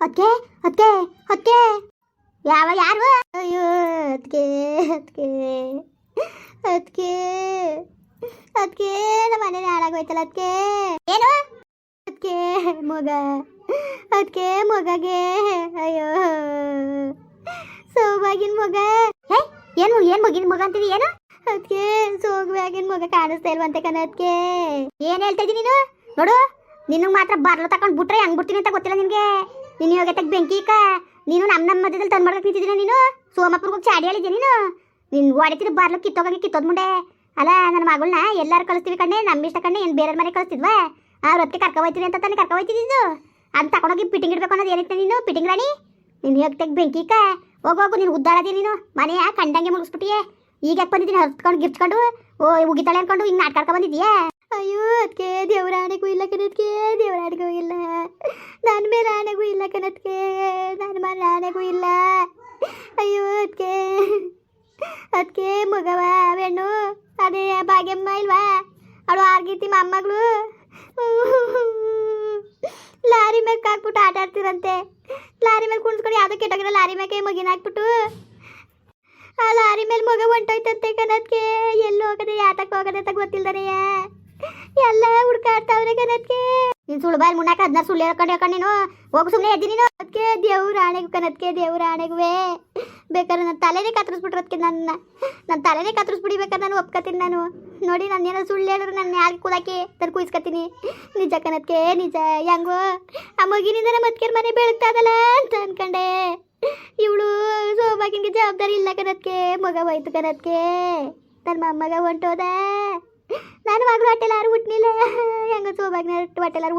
ಅದಕ್ಕೆ ಅದಕ್ಕೆ ಅದಕ್ಕೆ ಯಾವ, ಯಾರು? ಅಯ್ಯೋ ಅದಕ್ಕೆ ಅದಕ್ಕೆ ಅದಕ್ಕೆ ಅದಕ್ಕೆ ನಮ್ಮ ಮನೇಲಿ ಹಾಳಾಗೋಯ್ತಲ್ಲ ಅದಕ್ಕೆ ಏನು? ಅದಕ್ಕೆ ಮಗ. ಅದಕ್ಕೆ ಮಗಗೆ. ಅಯ್ಯೋ. ಸೌಭಾಗಿನ ಮಗ. ಹೇ, ಏನು ಏನು ಮಗಿನ ಮಗ ಅಂತೀವಿ ಏನು? ಅದಕ್ಕೆ ಸೋಗ್ವಾಗಿನ ಮಗ ಕಾಣಿಸ್ತಾ ಇಲ್ವಂತೆ ಕಣ ಅದಕ್ಕೆ ಏನು ಹೇಳ್ತಾ ನೀನು? ನೋಡು ನಿನಗೆ ಮಾತ್ರ ಬರ್ಲು ತಗೊಂಡು ಬಿಟ್ರೆ ಹೆಂಗ್ ಬಿಡ್ತೀನಿ ಅಂತ ಗೊತ್ತಿಲ್ಲ ನಿನಗೆ. ನೀನು ಇವಾಗ ಬೆಂಕಿ ಇಕ್ಕ. ನೀನು ನಮ್ಮ ನಮ್ಮ ಮಧ್ಯದಲ್ಲಿ ತಂದು ಮಾಡಕ್ಕೆ ನಿಂತಿದ್ದೀನ ನೀನು? ಸೋಮಪುರ್ಗೆ ಹೋಗಿ ಚಾಡಿ ಹೇಳಿದ್ದೆ ನೀನು? ನೀನು ಹೊಡಿತೀನಿ ಬರ್ಲು ಕಿತ್ತೋಗಂಗೆ ಕಿತ್ತೋದ್ ಮುಂಡೆ ಅಲ್ಲ, ನನ್ನ ಮಗಳನ್ನ ಎಲ್ಲಾರು ಕಳಿಸ್ತೀವಿ ಕಣ್ಣೆ ನಮ್ಮ ಇಷ್ಟ ಕಣ್ಣೆ, ಏನು ಬೇರೆ ಮನೆ ಕಳಿಸ್ತಿದ್ವಾ? ಆ ಹೊತ್ತಿಗೆ ಕರ್ಕೊ ಹೋಯ್ತೀವಿ ಅಂತ ತಾನೇ ಕರ್ಕೊ ಹೋಯ್ತಿದ್ದು ಅದು ತಗೊಂಡೋಗಿ ಪಿಟಿಂಗ್ ಇಡ್ಬೇಕು ಅನ್ನೋದು ಏನಿತ್ತು ನೀನು ಪಿಟಿಂಗ್ ರಾಣಿ? ನೀನು ಹೇಗೆ ಬೆಂಕಿ ಇಕ್ಕ. ಹೋಗು ನೀನು ಉದ್ದಾರದಿ ನೀನು. ಮನೆಯ ಕಂಡಂಗೆ ಮುಗಿಸ್ಬಿಟ್ಟಿಯೇ ಈಗ ಯಾಕೆ ಬಂದಿದ್ದೀನಿ ಹರ್ಸ್ಕೊಂಡು ಗಿರ್ಚ್ಕೊಂಡು ಓ ಉಗಿತಾಳೆ ಅನ್ಕೊಂಡು ಹಿಂಗೆ ನಾಟ್ಕಾಡ್ಕೊ ಬಂದಿದ್ಯಾ? ಅಯ್ಯೋ, ಅದಕ್ಕೆ ದೇವರಾಣೆಗೂ ಇಲ್ಲ ಕಣದ್ಕೆ ದೇವರಾಣೆಗೂ ಇಲ್ಲ. ನನ್ನ ಮೇಲೆ ಆಣೆಗೂ ಇಲ್ಲ ಕಣದ್ಕೆ ನನ್ನ ಮನೆ ಆಣೆಗೂ ಇಲ್ಲ. ಅಯ್ಯೋ, ಅದಕ್ಕೆ ಅದಕ್ಕೆ ಮಗವ, ಬೆಣ್ಣು, ಅದೇ ಭಾಗ್ಯಮ್ಮ ಇಲ್ವಾ? ಅವಳು ಆರ್ಗೀತಿ ಮೊಮ್ಮಗಳು. ಲಾರಿ ಮೇಲೆ ಹಾಕ್ಬಿಟ್ಟು ಆಟ ಆಡ್ತಿರಂತೆ. ಲಾರಿ ಮೇಲೆ ಕುಣಿಸ್ಕೊಂಡು ಯಾವುದೋ ಕೆಟ್ಟೋಗಿರೋ ಲಾರಿ ಮೇಲೆ ಮಗಿನ ಹಾಕ್ಬಿಟ್ಟು. ಆ ಲಾರಿ ಮೇಲೆ ಮಗ ಹೊಂಟೋಯ್ತಂತೆ ಕನದ್ಕೆ ಎಲ್ಲಿ ಹೋಗದೆ, ಯಾತಕ್ಕೆ ಹೋಗದೆ ಅಂತ ಗೊತ್ತಿಲ್ದನೆಯ. ಎಲ್ಲ ಹುಡ್ಕಾಡ್ತಾವ್ರೆ ಕನದ್ಕೆ ನೀನ್ ಸುಳ್ಳು ಬಾಯಿ ಮುನ್ನಾಕ ಅದ್ನ ಸುಳ್ಳು ಹೇಳ್ಕೊಂಡು ಹೇಳ್ಕೊಂಡು ನೀನು ಹೋಗು ಸುಮ್ಮನೆ ಎದ್ದಿ ನೀನು. ಅದಕ್ಕೆ ದೇವ್ರ ಆಣೆಗೂ ಕನದ್ಕೆ ದೇವ್ರ ಆಣೆಗುವೆ. ಬೇಕಾದ್ರೆ ನನ್ನ ತಲೆನೇ ಕತ್ತರಿಸ್ಬಿಟ್ರು ಅದಕ್ಕೆ ನನ್ನ. ನನ್ನ ತಲೆನೇ ಕತ್ತರಿಸ್ಬಿಡಿಬೇಕಾದ್ರೆ ನಾನು ಒಪ್ಕೋತೀನಿ ನಾನು. ನೋಡಿ ನಾನು ಏನೋ ಸುಳ್ಳು ಹೇಳಿದ್ರು ನನ್ನ ಯಾರಿಗೆ ಕೂದಾಕಿ ನಾನು ಕುಯ್ಸ್ಕೊತೀನಿ ನಿಜ ಕನದ್ಕೆ ನಿಜ. ಹೆಂಗೋ, ಆ ಮಗಿನಿಂದ ನಮ್ಮ ಮನೆ ಬೆಳಗ್ತಾದಲ್ಲ ಅಂತ ಅನ್ಕಂಡೆ. ಇವಳು ಸೋಮಾಕಿನ್ಗೆ ಜವಾಬ್ದಾರಿ ಇಲ್ಲ ಕನದ್ಕೆ ಮಗ ಹೋಯ್ತು ಕನದ್ಕೆ ನನ್ನ ಮೊಮ್ಮಗ ಹೊಂಟೋದ. ನಾನು ಮಗಳು ಹೊಟ್ಟೆಲ್ಲ ಯಾರು ಹುಟ್ಟಲಿಲ್ಲ ಹೆಂಗ ಸೋಬಾಗಿ ಹೊಟ್ಟೆಲ್ಲ ಯಾರು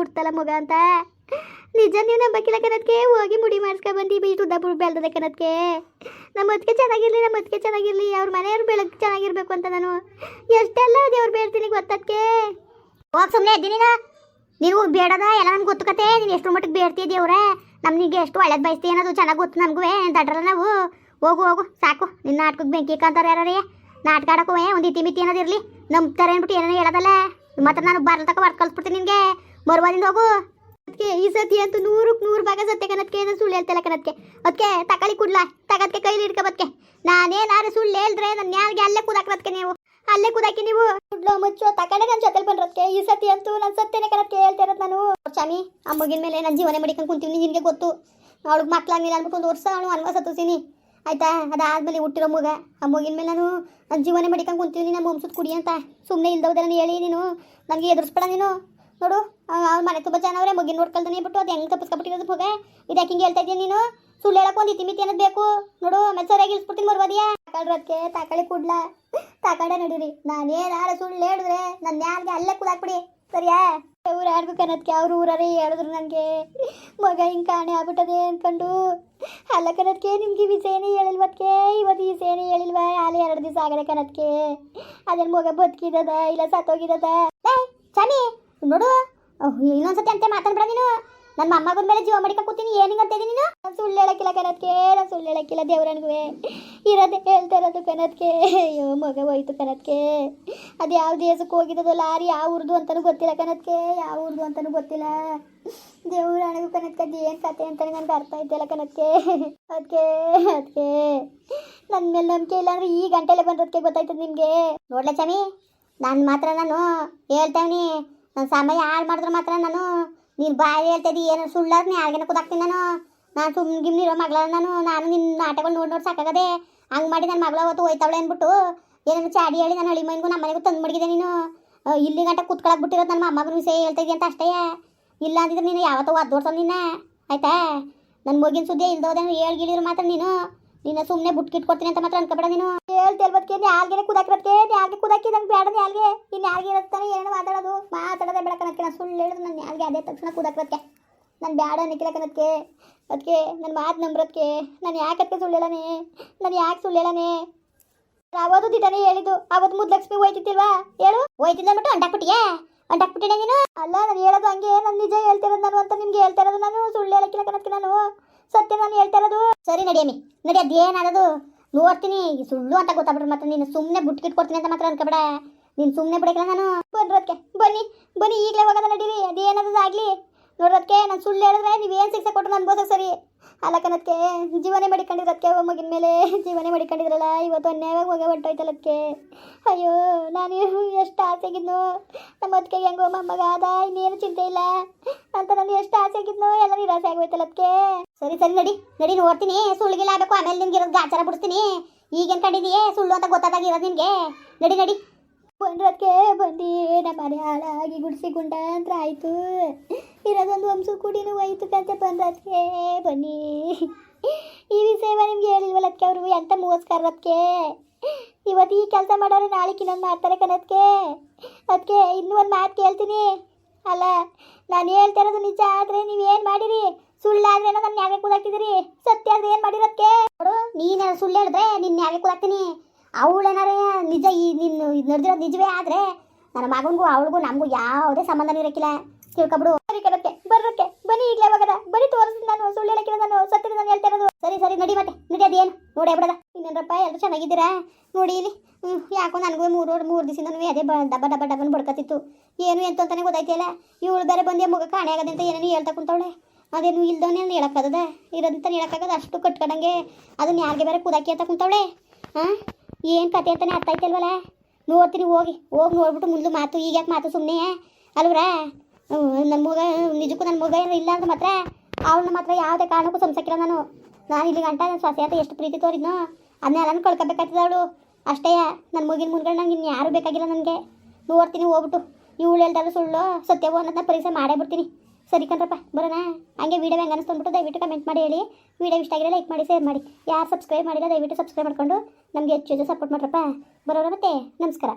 ಹುಟ್ಟಲ್ಲ ಮಗ ಅಂತ. ನಿಜ ನೀವು ನಂಬಕ್ಕಿಲ್ಲ ಕನದ್ಕೆ ಹೋಗಿ ಮುಡಿ ಮಾಡಿಸ್ಕೊ ಬಂದು ಬೀಟ್ ಉದ್ದ ಬುಡ್ ಬೆಳ್ದದೆ ಕನದ್ಕೆ ನಮ್ಮ ಅದಕ್ಕೆ ಚೆನ್ನಾಗಿರಲಿ, ನಮ್ಮ ಅದಕ್ಕೆ ಚೆನ್ನಾಗಿರ್ಲಿ, ಅವ್ರ ಮನೆಯವ್ರು ಬೆಳಗ್ಗೆ ಚೆನ್ನಾಗಿರ್ಬೇಕು ಅಂತ ನಾನು. ಎಷ್ಟೆಲ್ಲ ದೇವ್ರು ಬೇಡ್ತೀನಿ ಗೊತ್ತದಕ್ಕೆ ಹೋಗಿ ಸುಮ್ಮನೆ ಇದ್ದೀನಿ ನೀವು ಬೇಡದ ಎಲ್ಲ ನನ್ಗೆ ಗೊತ್ತು ನೀನು ಎಷ್ಟು ಮಟ್ಟಿಗೆ ಬೇಡ್ತೀಯ ದೇವ್ರೆ ನಮ್ಗೆ ಎಷ್ಟು ಒಳ್ಳೇದು ಬಯಸ್ತೀನಿ ಅನ್ನೋದು ಚೆನ್ನಾಗಿ ಗೊತ್ತು ನಮಗೂ ದಡ್ರಲ್ಲ ನಾವು? ಹೋಗು ಹೋಗು, ಸಾಕು. ನಿನ್ನ ಆಟಕ್ಕೆ ಬೆಂಕಿ ಕಾಂತಾರೆ ಯಾರೇ ನಾಟಕ ಆಡಕ್ಕೂ ಒಂದು ಇತಿ ಮಿತಿ ಅನ್ನೋದು ಇರಲಿ. ನಂಬ್ತಾರೆ ಅಂದ್ಬಿಟ್ಟು ಏನೇನೋ ಹೇಳೋದಲ್ಲ. ಮತ್ತೆ ನಾನು ಬರ್ಲ ತಕ ಬರ್ದು ಕಳ್ಸ್ಬಿಡ್ತೀನಿ ನಿನಗೆ. ಮರ್ವಾದಿಂದ ಹೋಗು. ಅದಕ್ಕೆ ಈ ಸತಿ ಅಂತೂ ನೂರಕ್ಕೆ ನೂರು ಭಾಗ ಸತ್ಯ ಕನದಕ್ಕೆ ಏನೋ ಸುಳ್ಳು ಹೇಳ್ತಲ್ಲ ಕನದಕ್ಕೆ ಅದಕ್ಕೆ ತಕಳಿ ಕುಡ್ಲಾ. ತಗದ್ಕೆ ಕೈಲಿ ಹಿಡ್ಕೊಬದ್ಕೆ ನಾನೇನಾರು ಸುಳ್ಳು ಹೇಳಿದ್ರೆ ನನ್ನ ಯಾರಿಗೆ ಅಲ್ಲೇ ಕೂದಾಕ್ರದ್ಕೆ ನೀವು. ಅಲ್ಲೇ ಕೂದಾಕಿ ನೀವು. ಕುಡ್ಲೋ ಮುಚ್ಚು, ತಕಡೆ ನನ್ನ ಜೊತೆಲಿ ಬಂದ್ರದ್ಕೆ. ಈ ಸತಿ ಅಂತೂ ನನ್ನ ಸತ್ಯನೇ ಕನದಕ್ಕೆ ಹೇಳ್ತಾ ನಾನು. ಚಾಮಿ ಆ ಮಗಿನ ಮೇಲೆ ನನ್ನ ಜೀವನ ಮಡಿಕೊಂಡು ಕುಂತೀನಿ ನಿನಗೆ ಗೊತ್ತು. ಅವಳಿಗೆ ಮಕ್ಕಳಾಗಿಲ್ಲ ಅಂದ್ಬಿಟ್ಟು ಒಂದು ವರ್ಷ ಅವಳು ಅನ್ವಾಸ ಹತ್ತಿಸ್ತೀನಿ. ಆಯ್ತಾ? ಅದಾದ್ಮೇಲೆ ಹುಟ್ಟಿರೋ ಮಗ. ಆ ಮಗಿನ ಮೇಲೆ ನಾನು ಜೀವನ ಮಡಿಕೊಂಡು ಕುಂತೀನಿ ನಮ್ಮ ವಂಶದ ಕುಡಿ ಅಂತ. ಸುಮ್ಮನೆ ಇಲ್ದವ್ದೆಲ್ಲ ಹೇಳಿ ನೀನು. ನನಗೆ ಎದುರಿಸ್ಬೇಡ ನೀನು. ನೋಡು ಅವ್ರ ಮನೆ ತುಂಬ ಚೆನ್ನಾವ್ರೆ ಮಗಿನ ನೋಡ್ಕೊಳ್ತಾನೆ ಬಿಟ್ಟು ಅದು ಹೆಂಗೆ ತಪ್ಪಿಸ್ಕೊಬಿಟ್ಟಿರೋದು ಮಗ ಇದು ಹಿಂಗೆ ಹೇಳ್ತಾ ಇದೀಯ ನೀನು? ಸುಳ್ಳು ಹೇಳಕ್ಕೆ ಒಂದು ಇತಿಮಿತಿ ಅನ್ನೋದು ಬೇಕು. ನೋಡು ಸರಿಯಾಗಿ ಇಳಿಸ್ಬಿಡ್ತೀನಿ ಮರ್ವಾದಿಯಾ. ತಗೊಳ್ರದಕ್ಕೆ ತಾಕಳಿ ಕೂಡ್ಲ. ತಾಕಡೆ ನಡೀರಿ. ನಾನೇನಾರ ಸುಳ್ಳು ಹೇಳಿದ್ರೆ ನನ್ನ ಯಾರಿಗೆ ಅಲ್ಲೇ ಕುದಾಕ್ಬಿಡಿ. ಸರಿಯಾ? ಊರ ಯಾರಿಗೂ ಕನದ್ಕೆ ಅವ್ರ ಊರೇ ಹೇಳಿದ್ರು ನನಗೆ. ಮಗ ಹಿಂಗೆ ಕಾಣೆ ಆಗ್ಬಿಟ್ಟದೆ ಅನ್ಕೊಂಡು. ಅಲ್ಲ ಕನ್ನೋದಕ್ಕೆ ನಿಮ್ಗೆ ವಿಷಯನೇ ಹೇಳಿಲ್ವತ್ಕೆ ಇವತ್ತು ಈ ಸೇನೆ ಹೇಳಿಲ್ವ? ಅಲ್ಲಿ ಎರಡು ದಿವಸ ಆಗದೆ ಕನ್ನೋದಕ್ಕೆ ಅದೇನು ಮಗ ಬದುಕಿದದ, ಇಲ್ಲ ಸತ್ತೋಗಿದದ. ಏ ನೋಡು. ಇನ್ನೊಂದ್ಸತಿ ಅಂತ ಮಾತಾಡ್ಬೇಡ ನೀನು. ನನ್ನ ಮೊಮ್ಮಗನ ಮೇಲೆ ಜೀವ ಮಡಿಕ ಕೂತೀನಿ. ಅಂತ ನೀನು? ನಾನು ಸುಳ್ಳು ಹೇಳಕ್ಕಿಲ್ಲ ಕನತ್ಕೆ ನಾನು ಸುಳ್ಳು ಹೇಳಕ್ಕಿಲ್ಲ ದೇವ್ರನ್ಗುವೆ ಇರೋದೇ ಹೇಳ್ತಾ ಇರೋದು ಕನತ್ಕೆ ಅಯ್ಯೋ, ಮಗ ಹೋಯ್ತು ಕನತ್ಕೆ ಅದು ಯಾವ ದೇಶಕ್ಕೆ ಹೋಗಿದ್ದದು, ಲಾರಿ ಯಾವ ಊರ್ದು ಅಂತಲೂ ಗೊತ್ತಿಲ್ಲ ಕನತ್ಕೆ ಯಾವ ಊರ್ದು ಅಂತಲೂ ಗೊತ್ತಿಲ್ಲ. ದೇವ್ರ ಅಣಗು ಅದು ಏನು ಕತೆ ಅಂತ ನನಗೆ ಅರ್ಥ ಆಯ್ತಲ್ಲ ಕನತ್ಕೆ ಅದಕ್ಕೆ ಅದಕ್ಕೆ ನನ್ನ ಮೇಲೆ ನಂಬಿಕೆ ಇಲ್ಲ ಅಂದ್ರೆ ಈ ಗಂಟೆಲೆ ಬಂದದಕ್ಕೆ ಗೊತ್ತಾಯ್ತದೆ ನಿಮಗೆ. ನೋಡ್ಲ ಚಾಮಿ? ನಾನು ಮಾತ್ರ ನಾನು ಹೇಳ್ತಾವ್ನಿ. ನನ್ನ ಸಮಯ ಹಾಳು ಮಾಡಿದ್ರೆ ಮಾತ್ರ ನಾನು. ನೀನು ಬಾಯಿ ಹೇಳ್ತಾ ಏನು ಸುಳ್ಳಾರ್ನಿ ಯಾರಿಗೇನ ಕುದಾಕ್ತೀನಿ ನಾನು. ನಾನು ಸುಮ್ಮನೆ ಗಿಮ್ನಿರೋ ಮಗಳ ನಾನು ನಾನು ನಿನ್ನ ನಾಟಕಗಳು ನೋಡಿ ನೋಡಿ ಸಾಕಾಗದೆ. ಹಂಗೆ ಮಾಡಿ ನನ್ನ ಮಗಳ ಅವತ್ತು ಹೋಯ್ತಾವಳೆ ಅಂದ್ಬಿಟ್ಟು ಏನೇನು ಚಾಡಿ ಹೇಳಿ ನಾನು ಹಳಿ ಮೈನ್ಗೂ ನಮ್ಮ ಮನೆಗೂ ತಂದು ಮಡಗಿದೆ ನೀನು. ಇಲ್ಲಿ ಗಂಟ ಕುತ್ಕೊಳಕ್ ಬಿಟ್ಟಿರೋದು ನನ್ನ ಮೊಮ್ಮಗನ ವಿಷಯ ಹೇಳ್ತಾ ಇದೀಯ ಅಂತ ಅಷ್ಟೇ. ಇಲ್ಲ ಅಂದಿದ್ರೆ ನೀನು ಯಾವತ್ತೋ ಒದ್ದೋಡ್ಸೋ ನಿನ್ನ. ಆಯ್ತಾ? ನನ್ನ ಮಗಿನ ಸುದ್ದಿ ಇಲ್ದೋದೇನು ಹೇಳ್ಗಿಳಿದ್ರು ಮಾತ್ರ ನೀನು. ನಿನ್ನ ಸುಮ್ಮನೆ ಬುಟ್ಕಿಟ್ಕೊಡ್ತೀನಿ ಅಂತ ಮಾತ್ರ ಅನ್ಕೋಬೇಡ ನೀನು. ಹೇಳ್ತಿರ್ಬದ್ಕೆ ಯಾಲ್ಗೆ ಕುದಾಕಿರೋದಕ್ಕೆ ಯಾರಿಗೆ ಕುದಾಕಿ ನಂಗೆ ಬೇಡ ಯಾರಿಗೆ? ಇನ್ನು ಯಾರಿಗೆ ಇರುತ್ತಾನೆ ಏನು ಮಾತಾಡೋದು. ಮಾತಾಡೋದೇ ಬೇಡ ಕಣಕ್ಕೆ ನಾನು ಸುಳ್ಳು ಹೇಳಿದ್ರು ನಾನು ಯಾರಿಗೆ, ಅದೇ ತಕ್ಷಣ ಕುದಾಕಿರೋದಕ್ಕೆ ನಾನು ಬೇಡ ನಿಖಿಲ ಕಣಕ್ಕೆ ಅದಕ್ಕೆ ನನ್ನ ಮಾತು ನಂಬ್ರದಕ್ಕೆ ನಾನು ಯಾಕೆ ಸುಳ್ಳು ಹೇಳನೆ ನಾನು ಯಾಕೆ ಸುಳ್ಳು ಹೇಳನೆ ಅವತ್ತು ದಿಟನೇ ಹೇಳಿದ್ದು, ಅವತ್ತು ಮುದ್ಲಕ್ಷ್ಮಿ ಹೋಯ್ತಿತ್ತಿಲ್ವಾ ಹೇಳು. ಹೋಯ್ತಿಲ್ಲ ಅಂದ್ಬಿಟ್ಟು ಅಂಟಾಕ್ಬಿಟ್ಟಿಯಾ? ಅಂಟಾಕ್ಬಿಟ್ಟಿನ ನೀನು? ಅಲ್ಲ, ನಾನು ಹೇಳೋದು ಹಂಗೆ, ನಾನು ನಿಜ ಹೇಳ್ತಿರೋದು ನಾನು ಅಂತ ನಿಮ್ಗೆ ಹೇಳ್ತಾ ಇರೋದು ನಾನು, ಸುಳ್ಳು ಹೇಳಕ್ಕಿಲ್ಲ ಕಣಕ್ಕೆ ನಾನು. ಸತ್ಯ ನಾನು ಹೇಳ್ತಾ ಇರೋದು. ಸರಿ ನಡಿಯಮ್ಮಿ, ನಡಿ ಅದೇನಾದದು ನೋಡ್ತೀನಿ ಸುಳ್ಳು ಅಂತ ಗೊತ್ತಾಗ್ಬಿಟ್ರೆ ಮತ್ತೆ ನೀನು ಸುಮ್ಮನೆ ಬುಟ್ಕಿಟ್ಕೊಡ್ತೀನಿ ಅಂತ ಮಾತ್ರ ಅನ್ಕೋಬೇಡ. ನೀನು ಸುಮ್ಮನೆ ಬಿಡಕ್ಕೆ ನಾನು. ಬಂದ್ರದಕ್ಕೆ ಬನ್ನಿ ಬನ್ನಿ ಈಗಲೇ ಹೋಗೋದ ನಡೀರಿ ಅದೇನಾದ್ರು ಆಗಲಿ. ನೋಡೋದಕ್ಕೆ ನಾನು ಸುಳ್ಳು ಹೇಳಿದ್ರೆ ನೀವೇನು ಶಿಕ್ಷೆ ಕೊಟ್ಟರು ಅನ್ಬೋದು ಸರಿ? ಅಲ್ಲ ಜೀವನೇ ಮಡಿಕೊಂಡಿರೋದಕ್ಕೆ ಮಗಿನ ಮೇಲೆ ಜೀವನೇ ಮಾಡಿಕೊಂಡಿದ್ರಲ್ಲ, ಇವತ್ತು ಅನ್ಯಾಯವಾಗಿ ಹೋಗಿ ಹೊಂಟೋಯ್ತಲ್ಲದಕ್ಕೆ ಅಯ್ಯೋ, ನಾನು ಎಷ್ಟು ಆಸೆಗಿದ್ನು, ನಮ್ಮ ಅದಕ್ಕೆ ಹೆಂಗೋ ಮಗ ಅದ ಇನ್ನೇನು ಚಿಂತೆ ಇಲ್ಲ. ಅಂತ ನಾನು ಎಷ್ಟು ಆಸೆಗಿದ್ನು, ಎಲ್ಲ ನಿರಾಸೆ ಆಗೋಯ್ತಲ್ಲದಕ್ಕೆ ಸರಿ ಸರಿ, ನಡಿ ನಡಿ ನೋಡ್ತೀನಿ ಸುಳ್ಳು ಆಗಬೇಕು. ಆಮೇಲೆ ನಿನ್ಗೆ ಇರೋದು ಗಾಚಾರ ಬಿಡಿಸ್ತೀನಿ. ಈಗೇನು ಕಂಡಿದೀಯೇ? ಸುಳ್ಳು ಅಂತ ಗೊತ್ತಾದಾಗ ಇರೋದು ನಿನಗೆ ನಡಿ ನಡಿ. ಬಂದ್ರದಕ್ಕೆ ಬಂದು ನಮ್ಮ ಮನೆ ಹಾಳಾಗಿ ಗುಡಿಸಿ ಗುಂಡಾಂತ್ರ ಆಯಿತು. ಇರೋದೊಂದು ವಂಶ ಕುಡಿನೂ ಹೋಯ್ತು ಕಂತೆ ಬಂದ್ರದಕ್ಕೆ ಬನ್ನಿ. ಈ ವಿಷಯವ ನಿಮ್ಗೆ ಹೇಳಿಲ್ವಲ್ಲ ಅದಕ್ಕೆ ಅವರು ಎಂತ ಮೋಸ್ಕರದಕ್ಕೆ ಇವತ್ತು ಈ ಕೆಲಸ ಮಾಡೋರು ನಾಳೆ ಇನ್ನೊಂದು ಮಾಡ್ತಾರೆ ಕಣದಕ್ಕೆ ಅದಕ್ಕೆ ಇನ್ನೂ ಒಂದು ಮಾತು ಕೇಳ್ತೀನಿ. ಅಲ್ಲ, ನಾನು ಹೇಳ್ತಾ ಇರೋದು ನಿಜ ಆದರೆ ಸುಳ್ಳಾದ್ರೆ ನನ್ನ ನ್ಯಾಯ ಕೂದಾಕ್ತಿದ್ದೀರಿ ಸತ್ಯ ಆದ್ರೆ ಏನು ಮಾಡಿರೋದಕ್ಕೆ ನೋಡು, ನೀನು ಸುಳ್ಳು ಹೇಳಿದ್ರೆ ನಿನ್ನ ನ್ಯಾಯ ಕೂದಾಕ್ತೀನಿ ಅವಳೇನಾರೇ ನಿಜ ಈ ನಿನ್ನ ನಡೆದಿರೋದು ನಿಜವೇ ಆದ್ರೆ ನನ್ನ ಮಗನಿಗೂ ಅವಳಿಗೂ ನಮಗೂ ಯಾವುದೇ ಸಂಬಂಧ ಇರಕ್ಕಿಲ್ಲ. ತಿಳ್ಕೊಬಿಡು ಸರಿ ಕಣಕ್ಕೆ ಬರ್ರಕ್ಕೆ ಬನ್ನಿ ಈಗಲೇ ಹೋಗದ ಬರಿ ತೋರಿಸ್ತೀನಿ ನಾನು, ಸುಳ್ಳು ಹೇಳಕ್ಕಿಲ್ಲ ನಾನು, ಸತ್ಯದ ನಾನು ಹೇಳ್ತಾ ಇರೋದು. ಸರಿ ಸರಿ, ನಡಿ ಮತ್ತೆ. ನಡಿ, ಅದೇನು? ನೋಡಿ ಬಿಡದ. ಇನ್ನೇನಪ್ಪ ಎಲ್ಲರೂ ಚೆನ್ನಾಗಿದ್ದೀರಾ? ನೋಡಿ ಇಲ್ಲಿ ಹ್ಞೂ ಯಾಕೋ ನನಗೂ ಮೂರು ಮೂರು ದಿವಸದಿಂದ ಅದೇ ಡಬ್ಬ ಡಬ್ಬ, ಡಬ್ಬನ ಬಡ್ಕತ್ತಿತ್ತು. ಏನು ಎಂತ ಅಂತಾನೆ ಗೊತ್ತಾಯ್ತಿಲ್ಲ. ಇವಳು ಬೇರೆ ಬಂದೆ ಮುಗ ಕಾಣೆ ಆಗದೆ ಅಂತ ಏನೇನು ಹೇಳ್ತಾ ಕುಂತವಳೆ. ಅದೇನು ಇಲ್ದವನೇ ಹೇಳಕ್ಕಾಗದ ಇರೋದಂತ ಹೇಳಕ್ಕಾಗದ ಅಷ್ಟು ಕಟ್ಕೊಂಡಂಗೆ ಅದನ್ನ ಯಾರಿಗೆ ಬೇರೆ ಕುದಾಕಿ ಅಂತ ಕುಂತವಳೆ? ಹಾಂ ಏನು ಕತೆ ಅಂತಾನೆ ಅರ್ಥ ಆಯ್ತಲ್ವಲ್ಲ ನೋಡ್ತೀನಿ ಹೋಗಿ ಹೋಗಿ ನೋಡ್ಬಿಟ್ಟು ಮುಂದೆ ಮಾತು, ಈಗ ಯಾಕೆ ಮಾತು ಸುಮ್ಮನೆ ಅಲ್ವ್ರಾ? ನನ್ನ ಮಗ, ನಿಜಕ್ಕೂ ನನ್ನ ಮಗ ಏನು ಇಲ್ಲ ಅಂದ್ರೆ ಮಾತ್ರ ಅವಳನ್ನ ಮಾತ್ರ ಯಾವುದೇ ಕಾರಣಕ್ಕೂ ಸಂಸಕ್ಕಿಲ್ಲ ನಾನು. ನಾನು ಇಲ್ಲಿ ಗಂಟ ನನ್ನ ಸೊಸೆ ಅಂತ ಎಷ್ಟು ಪ್ರೀತಿ ತೋರಿದ್ನೋ ಅದನ್ನೆಲ್ಲ ಕಳ್ಕೊಬೇಕಾಗ್ತದೆ ಅವಳು? ಅಷ್ಟೇ ನನ್ನ ಮಗಿನ ಮುಂದ್ಗಡೆ ನಂಗೆ ಇನ್ನು ಯಾರು ಬೇಕಾಗಿಲ್ಲ ನನಗೆ. ನೋಡ್ತೀನಿ ಹೋಗ್ಬಿಟ್ಟು, ಇವಳು ಹೇಳ್ದಾರು ಸುಳ್ಳು, ಸತ್ಯವೋ ಅನ್ನೋದನ್ನ ಪರೀಕ್ಷೆ ಮಾಡೇ ಬಿಡ್ತೀನಿ. ಸರಿ ಕಣ್ರಪ್ಪ, ಬರೋಣ. ಹಂಗೆ ವಿಡಿಯೋ ಹೆಂಗೆ ಅನಿಸ್ತು ದಯವಿಟ್ಟು ಕಮೆಂಟ್ ಮಾಡಿ ಹೇಳಿ. ವೀಡಿಯೋ ಇಷ್ಟ ಆಗಿರೋ ಲೈಕ್ ಮಾಡಿ ಶೇರ್ ಮಾಡಿ. ಯಾರು ಸಬ್ಸ್ಕ್ರೈಬ್ ಮಾಡಿಲ್ಲ ದಯವಿಟ್ಟು ಸಬ್ಸ್ಕ್ರೈಬ್ ಮಾಡ್ಕೊಂಡು ನಮಗೆ ಹೆಚ್ಚು ಹೆಚ್ಚು ಸಪೋರ್ಟ್ ಮಾಡ್ರಪ್ಪ. ಬರೋಣ ಮತ್ತೆ. ನಮಸ್ಕಾರ.